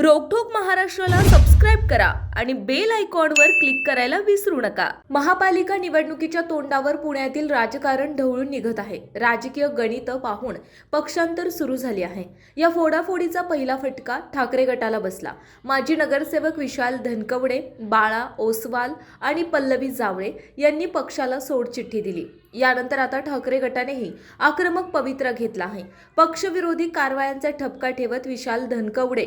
रोकठोक महाराष्ट्राला सबस्क्राईब करा आणि बेल आयकॉनवर क्लिक करायला विसरू नका. महापालिका निवडणुकीच्या तोंडावर पुण्यातील राजकारण ढवळून निघत आहे. राजकीय गणित पाहून पक्षांतर सुरू झाली आहे. या फोडाफोडीचा पहिला फटका ठाकरे गटाला बसला. माजी नगरसेवक विशाल धनकवडे बाळा ओसवाल आणि पल्लवी जावळे यांनी पक्षाला सोडचिठ्ठी दिली. यानंतर आता ठाकरे गटानेही आक्रमक पवित्रा घेतला आहे. पक्षविरोधी कारवायांचा ठपका ठेवत विशाल धनकवडे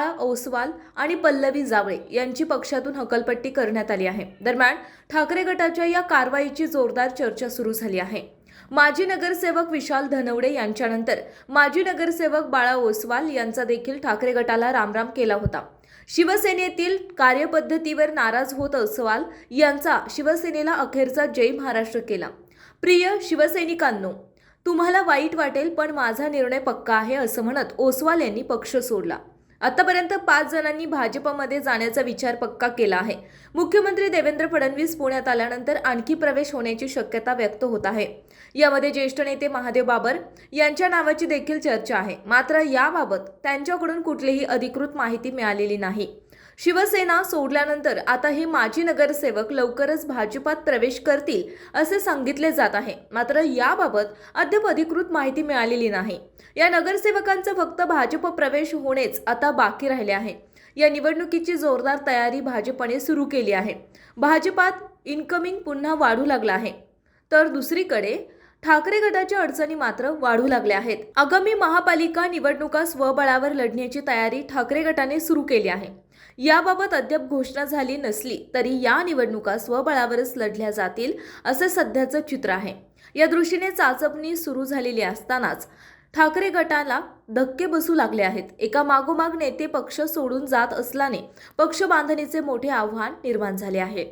बाळा ओसवाल आणि पल्लवी जावळे यांची पक्षातून हकलपट्टी करण्यात आली आहे. दरम्यान ठाकरे गटाच्या या कारवाईची जोरदार चर्चा सुरू झाली आहे. माजी नगरसेवक विशाल धनवडे यांच्यानंतर माजी नगरसेवक बाळा ओसवाल यांचा देखील ठाकरे गटाला रामराम केला होता. शिवसेनेतील कार्यपद्धतीवर नाराज होत ओसवाल यांचा शिवसेनेला अखेरचा जय महाराष्ट्र केला. प्रिय शिवसैनिकांनो तुम्हाला वाईट वाटेल पण माझा निर्णय पक्का आहे असं म्हणत ओसवाल यांनी पक्ष सोडला. आतापर्यंत पाच जणांनी भाजपमध्ये जाण्याचा विचार पक्का केला आहे. मुख्यमंत्री देवेंद्र फडणवीस पुण्यात आल्यानंतर आणखी प्रवेश होण्याची शक्यता व्यक्त होत आहे. यामध्ये ज्येष्ठ नेते महादेव बाबर यांच्या नावाची देखील चर्चा आहे. मात्र याबाबत त्यांच्याकडून कुठलीही अधिकृत माहिती मिळालेली नाही. शिवसेना सोडल्यानंतर आता हे माजी नगरसेवक लवकरच भाजपात प्रवेश करतील असे सांगितले जात आहे. मात्र याबाबत अद्याप अधिकृत माहिती मिळालेली नाही. या नगरसेवकांचा फक्त भाजप प्रवेश होणेच आता बाकी राहिले आहे. या निवडणुकीची जोरदार तयारी भाजपने सुरू केली आहे. भाजपात इन्कमिंग पुन्हा वाढू लागला आहे. तर दुसरीकडे ठाकरे गटाच्या अडचणी मात्र वाढू लागल्या आहेत. आगामी महापालिका निवडणुका स्वबळावर लढण्याची तयारी ठाकरे गटाने सुरू केली आहे. याबाबत अद्याप घोषणा झाली नसली तरी या निवडणुका स्वबळावरच लढल्या जातील असे सध्याचं चित्र आहे. या दृष्टीने चाचपणी सुरू झालेली असतानाच ठाकरे गटाला धक्के बसू लागले आहेत. एका मागोमाग नेते पक्ष सोडून जात असल्याने पक्ष बांधणीचे मोठे आव्हान निर्माण झाले आहे.